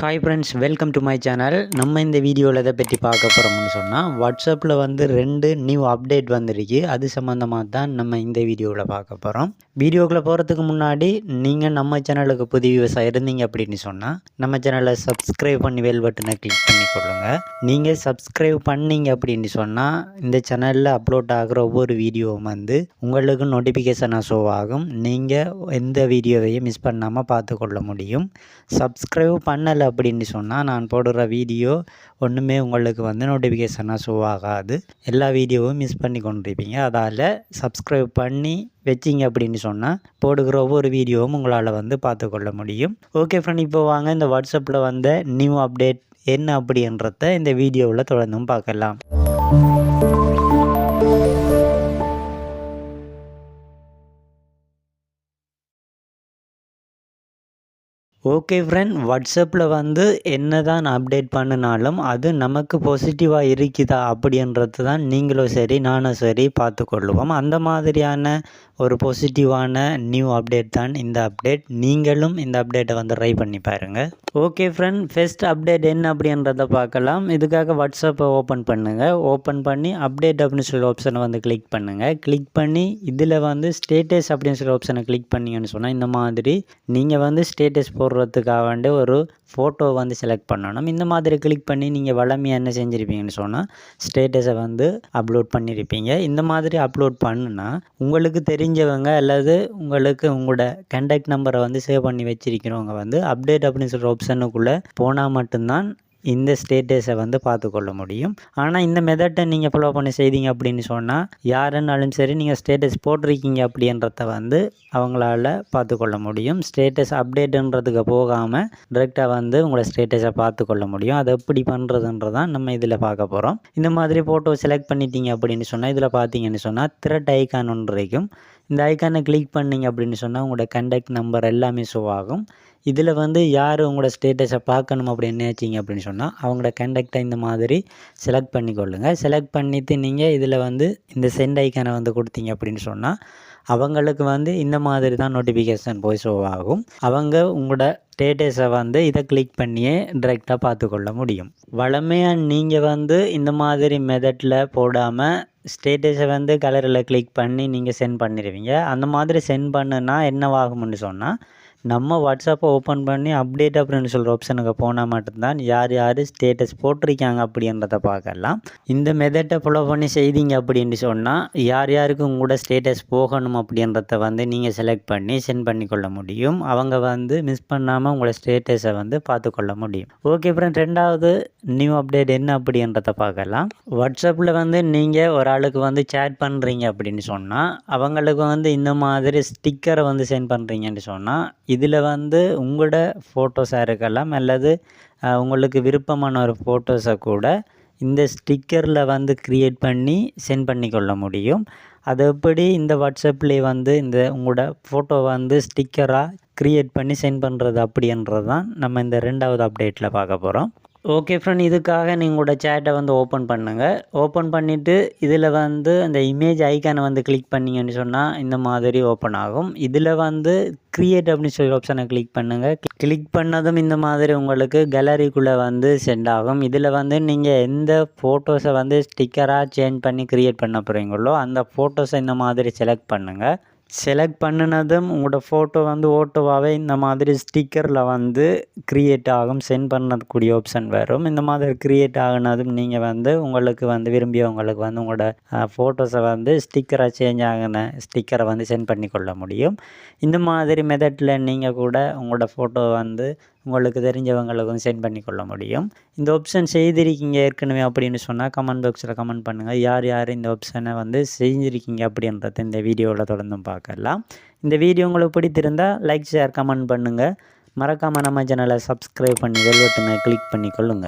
Hi friends welcome to my channel நம்ம இந்த வீடியோவில் எதை பற்றி பார்க்க போகிறோம்னு சொன்னால் வாட்ஸ்அப்பில் வந்து ரெண்டு நியூ அப்டேட் வந்திருக்கு. அது சம்மந்தமாக தான் நம்ம இந்த வீடியோவில் பார்க்க போகிறோம் வீடியோக்குள்ளே போகிறதுக்கு முன்னாடி நீங்கள் நம்ம சேனலுக்கு புது விவசாயம் இருந்தீங்க அப்படின்னு சொன்னால் நம்ம சேனலை சப்ஸ்கிரைப் பண்ணி வேல் பட்டனை கிளிக் பண்ணி கொள்ளுங்கள் நீங்கள் சப்ஸ்கிரைப் பண்ணீங்க அப்படின்னு சொன்னால் இந்த சேனலில் அப்லோட் ஆகிற ஒவ்வொரு வீடியோவும் வந்து உங்களுக்கு நோட்டிஃபிகேஷனாக ஷோ ஆகும். நீங்கள் எந்த வீடியோவையும் மிஸ் பண்ணாமல் பார்த்துக்கொள்ள முடியும். சப்ஸ்கிரைப் பண்ணலை அப்படின்னு சொன்னால் நான் போடுற வீடியோ ஒன்றுமே உங்களுக்கு வந்து நோட்டிஃபிகேஷனாக ஷோ ஆகாது. எல்லா வீடியோவும் மிஸ் பண்ணி கொண்டிருப்பீங்க. அதால் சப்ஸ்கிரைப் பண்ணி வச்சிங்க அப்படின்னு சொன்னால் போடுகிற ஒவ்வொரு வீடியோவும் உங்களால் வந்து பார்த்துக்கொள்ள முடியும். ஓகே ஃப்ரெண்ட் இப்போ வாங்க. இந்த வாட்ஸ்அப்பில் வந்த நியூ அப்டேட் என்ன அப்படின்றத இந்த வீடியோவில் தொடர்ந்தும் பார்க்கலாம். ஓகே ஃப்ரெண்ட் வாட்ஸ்அப்பில் வந்து என்ன தான் அப்டேட் பண்ணினாலும் அது நமக்கு பாசிட்டிவாக இருக்குதா அப்படின்றது தான் நீங்களும் சரி நானும் சரி பார்த்துக்கொள்ளுவோம். அந்த மாதிரியான ஒரு பாசிட்டிவான நியூ அப்டேட் தான் இந்த அப்டேட் நீங்களும் இந்த அப்டேட்டை வந்து ட்ரை பண்ணி பாருங்கள் ஓகே ஃப்ரெண்ட் ஃபஸ்ட் அப்டேட் என்ன அப்படின்றத பார்க்கலாம். இதுக்காக வாட்ஸ்அப்பை ஓப்பன் பண்ணுங்கள் ஓப்பன் பண்ணி அப்டேட் அப்படின்னு சொல்லி ஆப்ஷனை வந்து கிளிக் பண்ணுங்கள் கிளிக் பண்ணி இதில் வந்து ஸ்டேட்டஸ் அப்படின்னு சொல்லி ஆப்ஷனை கிளிக் பண்ணிங்கன்னு சொன்னால் இந்த மாதிரி நீங்கள் வந்து ஸ்டேட்டஸ் போடுறதுக்காக வேண்டி ஒரு ஃபோட்டோ வந்து செலக்ட் பண்ணணும். இந்த மாதிரி கிளிக் பண்ணி நீங்கள் வளமையாக என்ன செஞ்சுருப்பீங்கன்னு சொன்னால் ஸ்டேட்டஸை வந்து அப்லோட் பண்ணியிருப்பீங்க இந்த மாதிரி அப்லோட் பண்ணுனா உங்களுக்கு தெரிஞ்சவங்க அல்லது உங்களுக்கு உங்களோட கண்டக்ட் நம்பரை வந்து சேவ் பண்ணி வச்சிருக்கிறவங்க வந்து அப்டேட் அப்படின்னு சொல்கிற ஆப்ஷனுக்குள்ளே போனால் மட்டும்தான் இந்த ஸ்டேட்டஸை வந்து பார்த்துக்கொள்ள முடியும். ஆனால் இந்த மெத்தட்டை நீங்கள் ஃபாலோ பண்ணி செய்தீங்க அப்படின்னு சொன்னால் யாருன்னாலும் சரி நீங்கள் ஸ்டேட்டஸ் போட்டிருக்கீங்க அப்படின்றத வந்து அவங்களால பார்த்துக்கொள்ள முடியும். ஸ்டேட்டஸ் அப்டேட்டுன்றதுக்கு போகாமல் டிரெக்டாக வந்து உங்களோட ஸ்டேட்டஸை பார்த்துக்கொள்ள முடியும். அதை எப்படி பண்ணுறதுன்றதான் நம்ம இதில் பார்க்க போகிறோம் இந்த மாதிரி ஃபோட்டோ செலக்ட் பண்ணிட்டீங்க அப்படின்னு சொன்னால் இதில் பார்த்தீங்கன்னு சொன்னால் த்ரெட் ஐக்கான் ஒன்று இருக்கும். இந்த ஐக்கானை கிளிக் பண்ணிங்க அப்படின்னு சொன்னால் உங்களோட கண்டக்ட் நம்பர் எல்லாமே ஷோ ஆகும். இதில் வந்து யார் உங்களோட ஸ்டேட்டஸை பார்க்கணும் அப்படின்னு நினச்சிங்க அப்படின்னு சொன்னால் அவங்களோட கண்டக்டை இந்த மாதிரி செலக்ட் பண்ணிக்கொள்ளுங்கள் செலக்ட் பண்ணிவிட்டு நீங்கள் இதில் வந்து இந்த சென்ட் ஐக்கானை வந்து கொடுத்தீங்க அப்படின்னு சொன்னால் அவங்களுக்கு வந்து இந்த மாதிரி தான் நோட்டிஃபிகேஷன் போய் ஷோ ஆகும். அவங்க உங்களோட ஸ்டேட்டஸை வந்து இதை கிளிக் பண்ணியே டிரெக்டாக பார்த்துக்கொள்ள முடியும். வளமையாக நீங்கள் வந்து இந்த மாதிரி மெதட்டில் போடாமல் ஸ்டேட்டஸை வந்து கலரில் கிளிக் பண்ணி நீங்கள் சென்ட் பண்ணிடுவீங்க அந்த மாதிரி சென்ட் பண்ணுனா என்னவாகும்னு சொன்னால் நம்ம வாட்ஸ்அப்பை ஓப்பன் பண்ணி அப்டேட் அப்படின்னு சொல்கிற ஆப்ஷனுக்கு போனால் மட்டும்தான் யார் யார் ஸ்டேட்டஸ் போட்டிருக்காங்க அப்படின்றத பார்க்கலாம். இந்த மெதட்டை ஃபாலோ பண்ணி செய்தீங்க அப்படின்னு சொன்னால் யார் யாருக்கு உங்களோட ஸ்டேட்டஸ் போகணும் அப்படின்றத வந்து நீங்கள் செலக்ட் பண்ணி சென்ட் பண்ணிக்கொள்ள முடியும். அவங்க வந்து மிஸ் பண்ணாமல் உங்களோட ஸ்டேட்டஸை வந்து பார்த்துக்கொள்ள முடியும். ஓகே ஃப்ரெண்ட் ரெண்டாவது நியூ அப்டேட் என்ன அப்படின்றத பார்க்கலாம். வாட்ஸ்அப்பில் வந்து நீங்கள் ஒரு ஆளுக்கு வந்து சேட் பண்ணுறீங்க அப்படின்னு சொன்னால் அவங்களுக்கு வந்து இந்த மாதிரி ஸ்டிக்கரை வந்து சென்ட் பண்ணுறீங்கன்னு சொன்னால் இதில் வந்து உங்களோட ஃபோட்டோஸாக இருக்கலாம் அல்லது உங்களுக்கு விருப்பமான ஒரு ஃபோட்டோஸை கூட இந்த ஸ்டிக்கரில் வந்து க்ரியேட் பண்ணி சென்ட் பண்ணி கொள்ள முடியும். அது எப்படி இந்த வாட்ஸ்அப்லேயே வந்து இந்த உங்களோட ஃபோட்டோ வந்து ஸ்டிக்கராக க்ரியேட் பண்ணி சென்ட் பண்ணுறது அப்படின்றது தான் நம்ம இந்த ரெண்டாவது அப்டேட்டில் பார்க்க போகிறோம் ஓகே ஃப்ரெண்ட் இதுக்காக நீங்களோட சேட்டை வந்து ஓப்பன் பண்ணுங்கள் ஓப்பன் பண்ணிவிட்டு இதில் வந்து அந்த இமேஜ் ஐக்கானை வந்து கிளிக் பண்ணிங்கன்னு சொன்னால் இந்த மாதிரி ஓப்பன் ஆகும். இதில் வந்து க்ரியேட் அப்படின்னு சொல்லி ஆப்ஷனை கிளிக் பண்ணுங்கள் கிளிக் பண்ணதும் இந்த மாதிரி உங்களுக்கு கேலரிக்குள்ளே வந்து சென்ட் ஆகும். இதில் வந்து நீங்கள் எந்த ஃபோட்டோஸை வந்து ஸ்டிக்கராக சேஞ்ச் பண்ணி க்ரியேட் பண்ண போகிறீங்களோ அந்த ஃபோட்டோஸை இந்த மாதிரி செலக்ட் பண்ணுங்கள் செலக்ட் பண்ணினதும் உங்களோட ஃபோட்டோ வந்து ஓட்டோவாகவே இந்த மாதிரி ஸ்டிக்கரில் வந்து க்ரியேட் ஆகும் சென்ட் பண்ணக்கூடிய ஆப்ஷன் வரும். இந்த மாதிரி க்ரியேட் ஆகினதும் நீங்கள் வந்து உங்களுக்கு வந்து விரும்பியவங்களுக்கு வந்து உங்களோட ஃபோட்டோஸை வந்து ஸ்டிக்கராக சேஞ்ச் ஆகின ஸ்டிக்கரை வந்து சென்ட் பண்ணி கொள்ள முடியும். இந்த மாதிரி மெத்தடில் நீங்கள் கூட உங்களோட ஃபோட்டோ வந்து உங்களுக்கு தெரிஞ்சவங்களுக்கு வந்து சென்ட் பண்ணி கொள்ள முடியும். இந்த ஆப்ஷன் செய்திருக்கீங்க ஏற்கனவே அப்படின்னு சொன்னால் கமெண்ட் பாக்ஸில் கமெண்ட் பண்ணுங்கள் யார் யார் இந்த ஆப்ஷனை வந்து செஞ்சுருக்கீங்க அப்படின்றத இந்த வீடியோவில் தொடர்ந்தும் பார்க்கலாம். இந்த வீடியோ உங்களுக்கு பிடித்திருந்தால் லைக் ஷேர் கமெண்ட் பண்ணுங்கள் மறக்காமல் நம்ம சேனலை சப்ஸ்கிரைப் பண்ணி வெல்வெட்டுமே கிளிக் பண்ணி கொள்ளுங்கள்